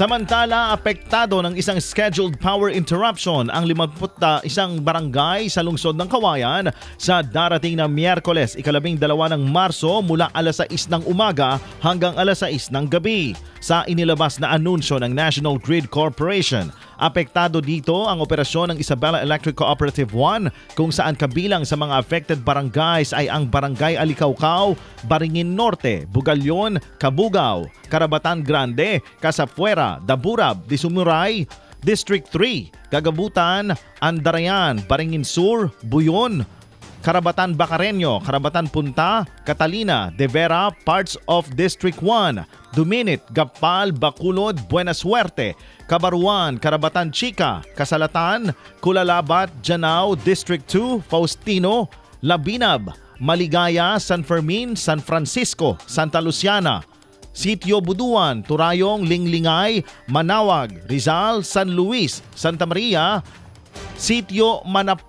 Samantala, apektado ng isang scheduled power interruption ang 51 barangay sa lungsod ng Kawayan sa darating na Miyerkules, ikalabing dalawa ng Marso mula alas 6 ng umaga hanggang alas 6 ng gabi. Sa inilabas na anunsyo ng National Grid Corporation, apektado dito ang operasyon ng Isabela Electric Cooperative 1 kung saan kabilang sa mga affected barangays ay ang Barangay Alicaucao, Baringin Norte, Bugalyon, Kabugaw, Karabatan Grande, Casapuera, Daburab, Disumuray, District 3, Gagabutan, Andarayan, Baringin Sur, Buyon, Karabatan Bacareño, Karabatan Punta, Catalina, De Vera, parts of District 1, Duminit, Gapal, Bacolod, Buena Suerte, Kabaruan, Karabatan Chica, Kasalatan, Kulalabat, Janao, District 2, Faustino, Labinab, Maligaya, San Fermin, San Francisco, Santa Luciana, Sitio Buduan, Turayong, Linglingay, Manawag, Rizal, San Luis, Santa Maria, Sitio Manap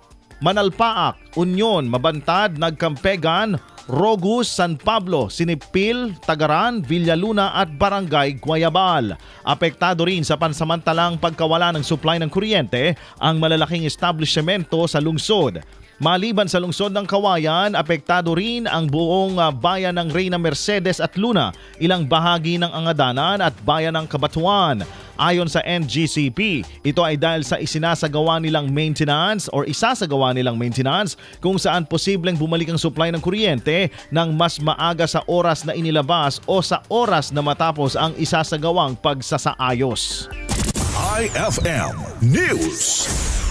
Manalpaak, Union, Mabantad, Nagkampegan, Rogus, San Pablo, Sinipil, Tagaran, Villaluna at Barangay Guayabal. Apektado rin sa pansamantalang pagkawala ng supply ng kuryente ang malalaking establishmento sa lungsod. Maliban sa lungsod ng Kawayan, apektado rin ang buong ah, bayan ng Reyna Mercedes at Luna, ilang bahagi ng Angadanan at bayan ng Kabatuan. Ayon sa NGCP, ito ay dahil sa isinasagawa nilang maintenance or isasagawa nilang maintenance kung saan posibleng bumalik ang supply ng kuryente ng mas maaga sa oras na inilabas o sa oras na matapos ang isasagawang pagsasaayos. IFM News.